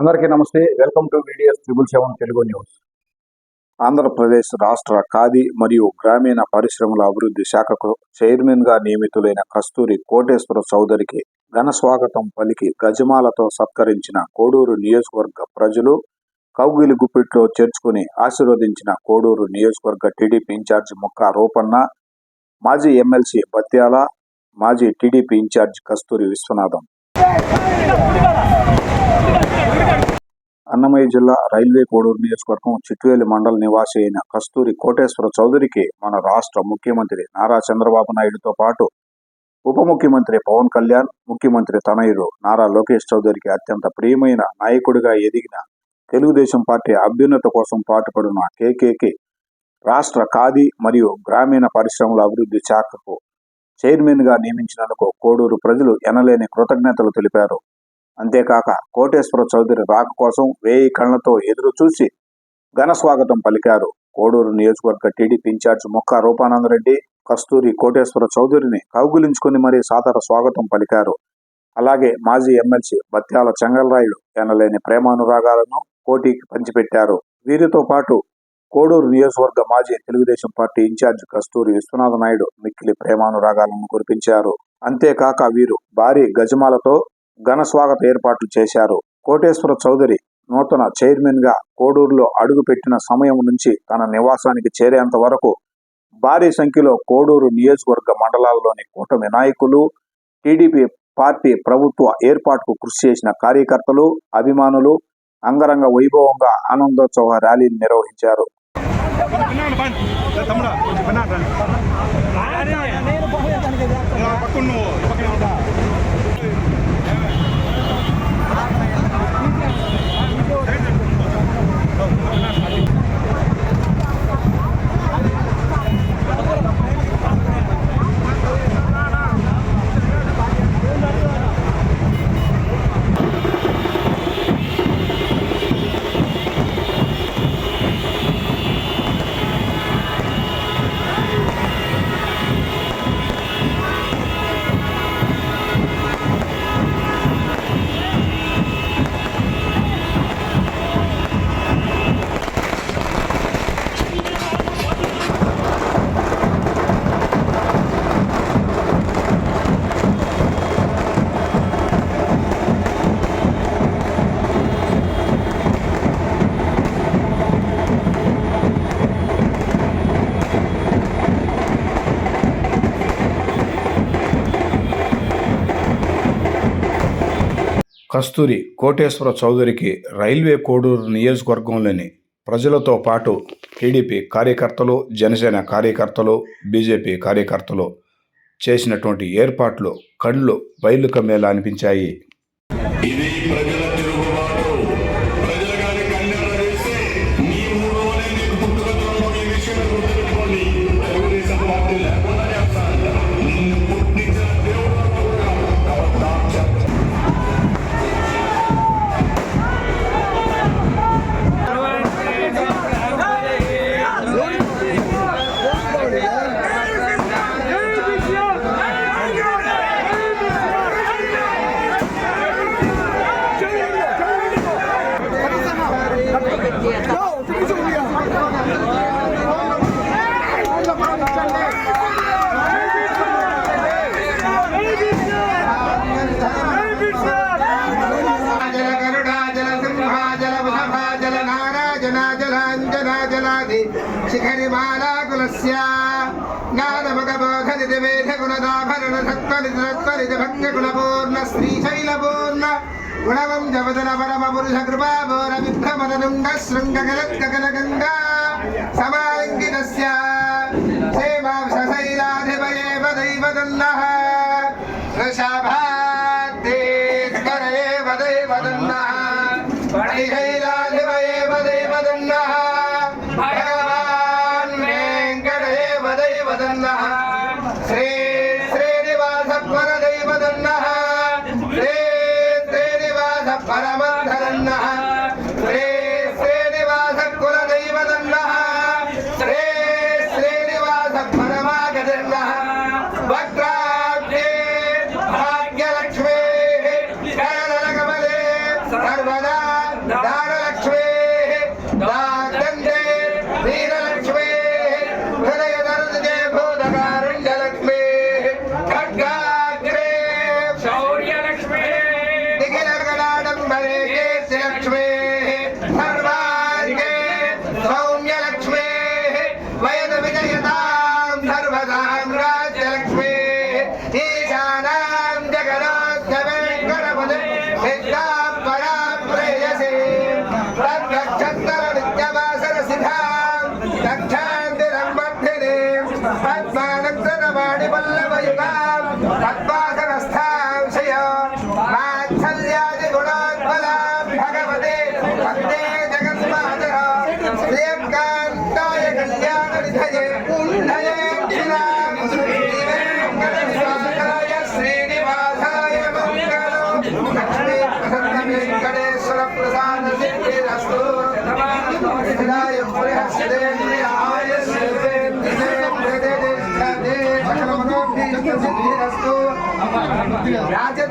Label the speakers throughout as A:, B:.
A: అందరికీ నమస్తే. Welcome to videos triple seven Telugu news Andhra Pradesh రాష్ట్ర ఖాదీ మరియు గ్రామీణ పరిశ్రమల అభివృద్ధి శాఖకు చైర్మన్గా నియమితులైన కస్తూరి కోటేశ్వర చౌదరికి ఘన స్వాగతం పలికి గజమాలతో సత్కరించిన కోడూరు నియోజకవర్గ ప్రజలు కౌగిలి గుప్పిట్లో చేర్చుకుని ఆశీర్వదించిన కోడూరు నియోజకవర్గ టీడీపీ ఇన్ఛార్జి ముక్క రూపన్న మాజీ ఎమ్మెల్సీ బత్యాల మాజీ టీడీపీ ఇన్ఛార్జి కస్తూరి విశ్వనాథం. అన్నమయ్య జిల్లా రైల్వే కోడూరు నియోజకవర్గం చిట్వేలి మండల నివాసి అయిన కస్తూరి కోటేశ్వర చౌదరికి మన రాష్ట్ర ముఖ్యమంత్రి నారా చంద్రబాబు నాయుడుతో పాటు ఉప ముఖ్యమంత్రి పవన్ కళ్యాణ్ ముఖ్యమంత్రి తనయుడు నారా లోకేష్ చౌదరికి అత్యంత ప్రియమైన నాయకుడిగా ఎదిగిన తెలుగుదేశం పార్టీ అభ్యున్నత కోసం పాటుపడిన కేకేకే రాష్ట్ర ఖాదీ మరియు గ్రామీణ పరిశ్రమల అభివృద్ధి శాఖకు చైర్మన్గా నియమించినందుకు కోడూరు ప్రజలు ఎనలేని కృతజ్ఞతలు తెలిపారు. అంతేకాక కోటేశ్వర చౌదరి రాక కోసం వేయి కళ్ళతో ఎదురు చూసి ఘన స్వాగతం పలికారు. కోడూరు నియోజకవర్గ టీడీపీ ఇన్ఛార్జ్ మొక్క రూపానందరెడ్డి కస్తూరి కోటేశ్వర చౌదరిని కౌగులించుకుని మరీ సాదర స్వాగతం పలికారు. అలాగే మాజీ ఎమ్మెల్సీ బత్యాల చెంగల్రాయుడు ఎనలేని ప్రేమానురాగాలను కోటికి పంచిపెట్టారు. వీరితో పాటు కోడూరు నియోజకవర్గ మాజీ తెలుగుదేశం పార్టీ ఇన్ఛార్జ్ కస్తూరి విశ్వనాథ నాయుడు మిక్కిలి ప్రేమానురాగాలను కురిపించారు. అంతేకాక వీరు భారీ గజమాలతో ఘన స్వాగత ఏర్పాట్లు చేశారు. కోటేశ్వర చౌదరి నూతన చైర్మన్గా కోడూరులో అడుగుపెట్టిన సమయం నుంచి తన నివాసానికి చేరేంత వరకు భారీ సంఖ్యలో కోడూరు నియోజకవర్గ మండలాల్లోని కూటమి నాయకులు టీడీపీ పార్టీ ప్రభుత్వ ఏర్పాటుకు కృషి చేసిన కార్యకర్తలు అభిమానులు అంగరంగ వైభవంగా ఆనందోత్సవ ర్యాలీని నిర్వహించారు.
B: పక్కన
A: కస్తూరి కోటేశ్వర చౌదరికి రైల్వే కోడూరు నియోజకవర్గంలోని ప్రజలతో పాటు టీడీపీ కార్యకర్తలు జనసేన కార్యకర్తలు బీజేపీ కార్యకర్తలు చేసినటువంటి ఏర్పాట్లు కళ్ళు బయలు కమ్మేలా అనిపించాయి.
C: ఇది ప్రజల
D: నారాజనాజలాంజనాజలాది శిఖరి మాలాకులస్య జ్ఞానమగబోధనిధి వేదగుణదాభరణ భక్తగుణపూర్ణ శ్రీశైలపూర్ణ గుణవం జవదన పరమ పురుష కృపాభోర విభ్రమదనుంగ శృంగగలత్కగల గంగా సమాయ శ్రీ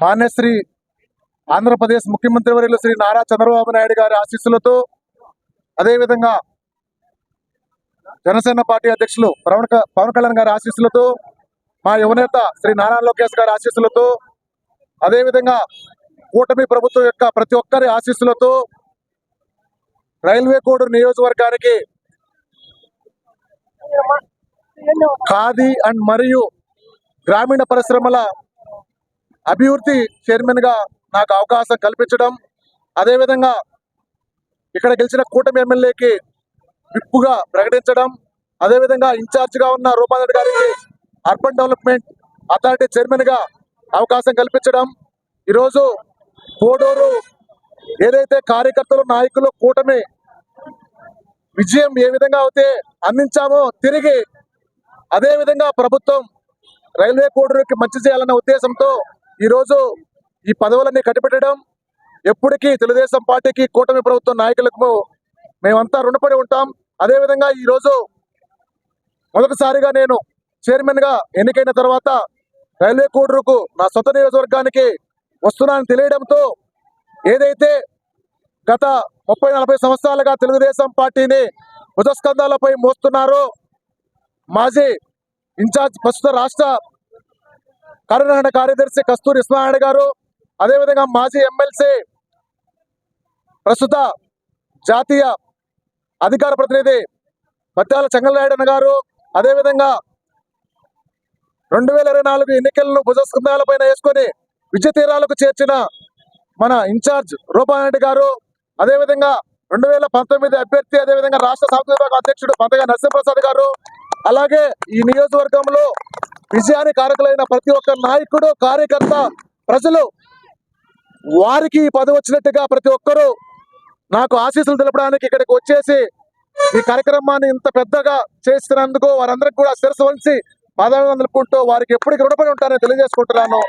E: మాన్యశ్రీ ఆంధ్రప్రదేశ్ ముఖ్యమంత్రి వర్యులు శ్రీ నారా చంద్రబాబు నాయుడు గారి ఆశీస్సులతో అదేవిధంగా జనసేన పార్టీ అధ్యక్షులు పవన్ క- పవన్ కళ్యాణ్ గారి ఆశీస్సులతో మా యువనేత శ్రీ నారాయణ లోకేష్ గారి ఆశీస్సులతో అదేవిధంగా కూటమి ప్రభుత్వం యొక్క ప్రతి ఒక్కరి ఆశీస్సులతో రైల్వే కోడూరు నియోజకవర్గానికి ఖాదీ అండ్ మరియు గ్రామీణ పరిశ్రమల అభివృద్ధి చైర్మన్గా నాకు అవకాశం కల్పించడం అదేవిధంగా ఇక్కడ గెలిచిన కూటమి ఎమ్మెల్యేకి విప్పుగా ప్రకటించడం అదేవిధంగా ఇన్ఛార్జ్గా ఉన్న రూపారెడ్డి గారికి అర్బన్ డెవలప్మెంట్ అథారిటీ చైర్మన్గా అవకాశం కల్పించడం. ఈరోజు కోడూరు ఏదైతే కార్యకర్తలు నాయకులు కూటమి విజయం ఏ విధంగా అయితే అందించామో తిరిగి అదేవిధంగా ప్రభుత్వం రైల్వే కోడూరుకి మంచి చేయాలన్న ఉద్దేశంతో ఈరోజు ఈ పదవులన్నీ కట్టిపెట్టడం ఎప్పటికీ తెలుగుదేశం పార్టీకి కూటమి ప్రభుత్వం నాయకులకు మేమంతా రుణపడి ఉంటాం. అదేవిధంగా ఈరోజు మొదటిసారిగా నేను చైర్మన్గా ఎన్నికైన తర్వాత రైల్వే కోడూరుకు నా సొంత నియోజకవర్గానికి వస్తున్నానని తెలియడంతో ఏదైతే గత ముప్పై నలభై సంవత్సరాలుగా తెలుగుదేశం పార్టీని భుజస్కంధాలపై మోస్తున్నారో మాజీ ఇన్ఛార్జ్ ప్రస్తుత రాష్ట్ర కార్యనిర్వహణ కార్యదర్శి కస్తూరి ఇస్మాయిల్ గారు అదేవిధంగా మాజీ ఎమ్మెల్సీ ప్రస్తుత జాతీయ అధికార ప్రతినిధి మత్యాల చెంగలరాయుడన్న గారు అదేవిధంగా రెండు వేల ఇరవై నాలుగు ఎన్నికలను భుజస్కంధాలపైన వేసుకొని విద్య తీరాలకు చేర్చిన మన ఇన్ఛార్జ్ రూపారెడ్డి గారు అదేవిధంగా రెండు వేల పంతొమ్మిది అభ్యర్థి అదేవిధంగా రాష్ట్ర సాంస్కృతిక అధ్యక్షుడు పంతగా నరసింహప్రసాద్ గారు అలాగే ఈ నియోజకవర్గంలో విజయాన్ని కారకులైన ప్రతి ఒక్క నాయకుడు కార్యకర్త ప్రజలు వారికి పదవి వచ్చినట్టుగా ప్రతి ఒక్కరూ నాకు ఆశీస్సులు తెలపడానికి ఇక్కడికి వచ్చేసి ఈ కార్యక్రమాన్ని ఇంత పెద్దగా చేస్తున్నందుకు వారందరికీ కూడా శిరస్సు వంచి పదవి అందుకుంటూ వారికి ఎప్పటికీ రుణపడి ఉంటారని తెలియజేసుకుంటున్నాను.